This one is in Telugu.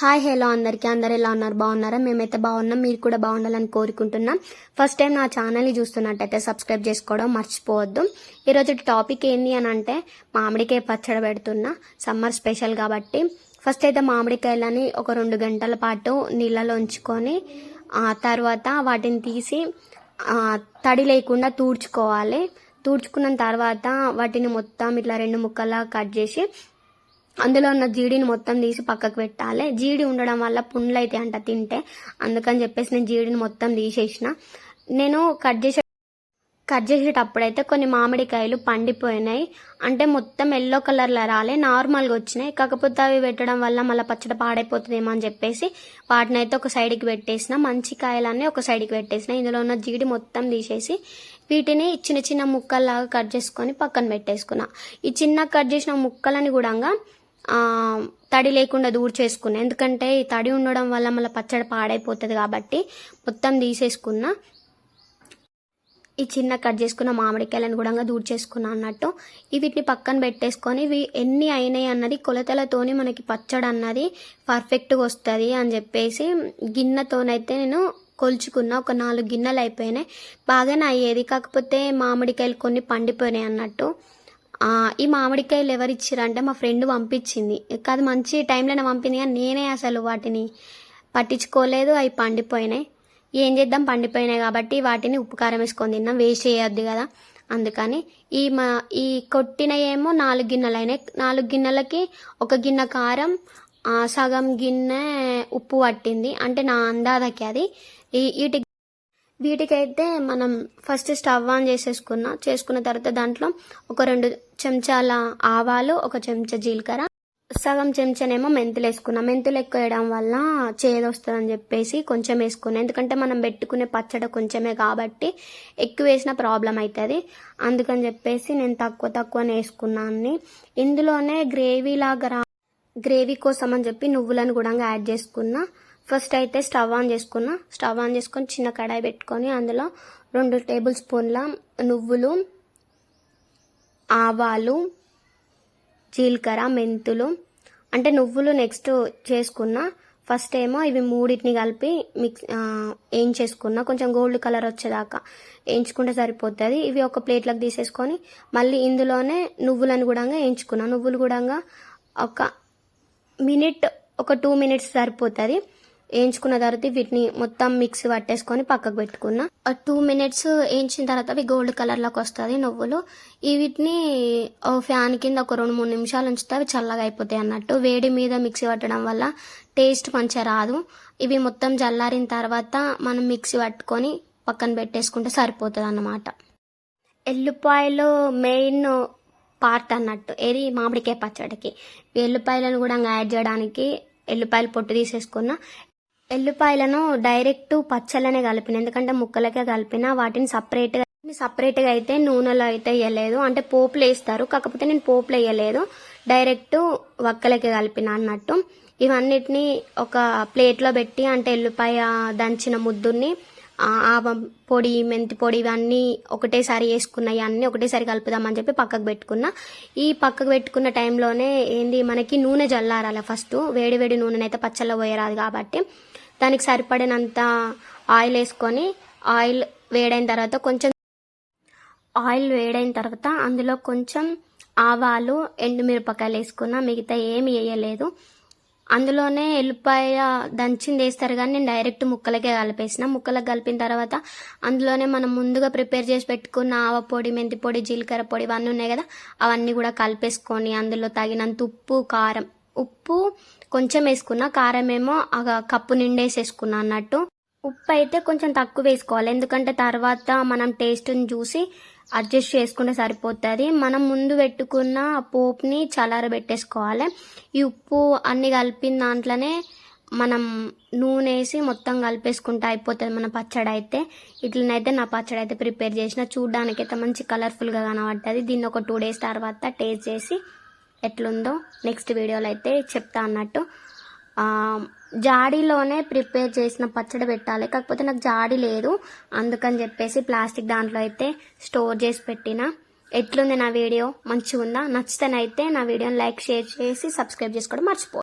హాయ్ హలో అందరికీ. అందరు ఎలా ఉన్నారు? బాగున్నారా? మేమైతే బాగున్నాం. మీరు కూడా బాగుండాలని కోరుకుంటున్నాం. ఫస్ట్ టైం నా ఛానల్ని చూస్తున్నట్టయితే సబ్స్క్రైబ్ చేసుకోవడం మర్చిపోవద్దు. ఈరోజు టాపిక్ ఏంటి అని అంటే మామిడికాయ పచ్చడి పెడుతున్నా. సమ్మర్ స్పెషల్ కాబట్టి. ఫస్ట్ అయితే మామిడికాయలని ఒక రెండు గంటల పాటు నీళ్ళలో ఉంచుకొని ఆ తర్వాత వాటిని తీసి తడి లేకుండా తూడ్చుకోవాలి. తూడ్చుకున్న తర్వాత వాటిని మొత్తం ఇట్లా రెండు ముక్కలా కట్ చేసి అందులో ఉన్న జీడిని మొత్తం తీసి పక్కకు పెట్టాలి. జీడి ఉండడం వల్ల పుండ్లు అయితే అంట తింటే. అందుకని చెప్పేసి నేను జీడిని మొత్తం తీసేసిన. నేను కట్ చేసే కట్ చేసేటప్పుడైతే కొన్ని మామిడికాయలు పండిపోయినాయి. అంటే మొత్తం ఎల్లో కలర్లో రాలే నార్మల్గా వచ్చినాయి. కాకపోతే అవి పెట్టడం వల్ల మళ్ళీ పచ్చడి పాడైపోతుందేమో అని చెప్పేసి వాటిని అయితే ఒక సైడ్కి పెట్టేసిన. మంచి కాయలన్నీ ఒక సైడ్కి పెట్టేసిన. ఇందులో ఉన్న జీడి మొత్తం తీసేసి వీటిని చిన్న చిన్న ముక్కల్లాగా కట్ చేసుకొని పక్కన పెట్టేసుకున్నా. ఈ చిన్న కట్ చేసిన ముక్కలని కూడా తడి లేకుండా దూరు చేసుకున్నా. ఎందుకంటే ఈ తడి ఉండడం వల్ల మళ్ళీ పచ్చడి పాడైపోతుంది కాబట్టి మొత్తం తీసేసుకున్నా. ఈ చిన్న కట్ చేసుకున్న మామిడికాయలను కూడా దూరు చేసుకున్నా అన్నట్టు. వీటిని పక్కన పెట్టేసుకొని ఇవి ఎన్ని అయినాయి అన్నది కొలతలతోని మనకి పచ్చడి అన్నది పర్ఫెక్ట్గా వస్తుంది అని చెప్పేసి గిన్నెతోనైతే నేను కొలుచుకున్న. ఒక నాలుగు గిన్నెలు అయిపోయినాయి. బాగానే అయ్యేది. కాకపోతే మామిడికాయలు కొన్ని పండిపోయినాయి అన్నట్టు. ఈ మామిడికాయలు ఎవరు ఇచ్చారంటే మా ఫ్రెండ్ పంపించింది. కాదు మంచి టైంలోనే పంపింది కానీ నేనే అసలు వాటిని పట్టించుకోలేదు అవి పండిపోయినాయి. ఏం చేద్దాం? పండిపోయినాయి కాబట్టి వాటిని ఉప్పు కారం వేసుకొని తిన్నాం. వేస్ట్ చేయొద్దు కదా. అందుకని ఈ మా ఈ కొట్టిన ఏమో నాలుగు గిన్నెలు అయినాయి. నాలుగు గిన్నెలకి ఒక గిన్నె కారం సగం గిన్నె ఉప్పు పట్టింది. అంటే నా అందాదకి అది. ఈ వీటి వీటికైతే మనం ఫస్ట్ స్టవ్ ఆన్ చేసేసుకున్నా చేసుకున్న తర్వాత దాంట్లో ఒక రెండు చెంచాల ఆవాలు ఒక చెంచా జీలకర్ర సగం చెంచానేమో మెంతులు వేసుకున్నా. మెంతులు ఎక్కువ వేయడం వల్ల చేదొస్తుందని చెప్పేసి కొంచెం వేసుకున్నా. ఎందుకంటే మనం పెట్టుకునే పచ్చడి కొంచెమే కాబట్టి ఎక్కువ వేసిన ప్రాబ్లం అవుతుంది అందుకని చెప్పేసి నేను తక్కువ తక్కువనే వేసుకున్నాను ఇందులోనే గ్రేవీ లాగా గ్రేవీ కోసం అని చెప్పి నువ్వులను కూడా యాడ్ చేసుకున్నా. ఫస్ట్ అయితే స్టవ్ ఆన్ చేసుకున్నా. స్టవ్ ఆన్ చేసుకొని చిన్న కడాయి పెట్టుకొని అందులో రెండు టేబుల్ స్పూన్ల నువ్వులు ఆవాలు జీలకర్ర మెంతులు. అంటే నువ్వులు నెక్స్ట్ చేసుకున్నా. ఫస్ట్ ఏమో ఇవి మూడింటిని కలిపి మిక్స్ ఏం చేసుకున్నా కొంచెం గోల్డ్ కలర్ వచ్చేదాకా వేయించుకుంటే సరిపోతుంది. ఇవి ఒక ప్లేట్లోకి తీసేసుకొని మళ్ళీ ఇందులోనే నువ్వులను కూడా వేయించుకున్నా. నువ్వులు కూడా ఒక మినిట్ ఒక టూ మినిట్స్ సరిపోతుంది. వేయించుకున్న తర్వాత వీటిని మొత్తం మిక్సీ పట్టేసుకొని పక్కకు పెట్టుకున్నా. టూ మినిట్స్ వేయించిన తర్వాత అవి గోల్డ్ కలర్లోకి వస్తుంది నువ్వులు. ఈ వీటిని ఓ ఫ్యాన్ కింద ఒక రెండు మూడు నిమిషాలు ఉంచితే అవి చల్లగా అయిపోతాయి అన్నట్టు. వేడి మీద మిక్సీ పట్టడం వల్ల టేస్ట్ మంచిగా రాదు. ఇవి మొత్తం చల్లారిన తర్వాత మనం మిక్సీ పట్టుకొని పక్కన పెట్టేసుకుంటే సరిపోతుంది అన్నమాట ఎల్లుపాయలు మెయిన్ పార్ట్ అన్నట్టు. ఏది? మామిడికాయ పచ్చడికి. ఎల్లుపాయలను కూడా యాడ్ చేయడానికి ఎల్లుపాయలు పొట్టు తీసేసుకున్న. ఎల్లుపాయలను డైరెక్ట్ పచ్చళ్ళనే కలిపిన ఎందుకంటే ముక్కలకే కలిపిన వాటిని సపరేట్గా సపరేట్గా అయితే నూనెలో అయితే వేయలేదు. అంటే పోపులు వేస్తారు కాకపోతే నేను పోపులు వేయలేదు. డైరెక్ట్ వక్కలకే కలిపిన అన్నట్టు. ఇవన్నిటిని ఒక ప్లేట్లో పెట్టి అంటే ఎల్లుపాయ దంచిన ముద్దుని ఆవం పొడి మెంతి పొడి ఇవన్నీ ఒకటేసారి వేసుకున్నాయి అన్నీ ఒకటేసారి కలుపుదామని చెప్పి పక్కకు పెట్టుకున్నా. ఈ పక్కకు పెట్టుకున్న టైంలోనే ఏంది మనకి నూనె జల్లారాలి ఫస్ట్. వేడి వేడి నూనెనైతే పచ్చళ్ళ పోయరాదు కాబట్టి దానికి సరిపడినంత ఆయిల్ వేసుకొని ఆయిల్ వేడైన తర్వాత కొంచెం ఆయిల్ వేడైన తర్వాత అందులో కొంచెం ఆవాలు ఎండుమిరపకాయలు వేసుకున్నా. మిగతా ఏమి వేయలేదు. అందులోనే ఎల్లిపాయ దంచింది వేస్తారు కానీ నేను డైరెక్ట్ ముక్కలకే కలిపేసిన. ముక్కలకు కలిపిన తర్వాత అందులోనే మనం ముందుగా ప్రిపేర్ చేసి పెట్టుకున్న ఆవ పొడి మెంతి పొడి జీలకర్ర పొడి ఇవన్నీ ఉన్నాయి కదా అవన్నీ కూడా కలిపేసుకొని అందులో తగినంత ఉప్పు కారం. ఉప్పు కొంచెం వేసుకున్న కారం ఏమో ఆ కప్పు నిండేసేసుకున్నా అన్నట్టు. ఉప్పు అయితే కొంచెం తక్కువ వేసుకోవాలి. ఎందుకంటే తర్వాత మనం టేస్ట్ని చూసి అడ్జస్ట్ చేసుకుంటే సరిపోతుంది. మనం ముందు పెట్టుకున్న పోపుని చల్లారబెట్టేసుకోవాలి. ఈ ఉప్పు అన్ని కలిపిన దాంట్లోనే మనం నూనె వేసి మొత్తం కలిపేసుకుంటే అయిపోతుంది మన పచ్చడి అయితే ఇట్లనైతే నా పచ్చడి అయితే ప్రిపేర్ చేసిన. చూడడానికి అయితే మంచి కలర్ఫుల్గా కనబడుతుంది దీన్ని ఒక టూ డేస్ తర్వాత టేస్ట్ చేసి ఎట్లుందో నెక్స్ట్ వీడియోలో అయితే చెప్తా అన్నట్టు. జాడీలోనే ప్రిపేర్ చేసిన పచ్చడి పెట్టాలి. కాకపోతే నాకు జాడీ లేదు. అందుకని చెప్పేసి ప్లాస్టిక్ దాంట్లో అయితే స్టోర్ చేసి పెట్టిన. ఎట్లుంది నా వీడియో? మంచిగా ఉందా నచ్చితేనైతే నా వీడియోని లైక్ షేర్ చేసి సబ్స్క్రైబ్ చేసుకోవడం మర్చిపో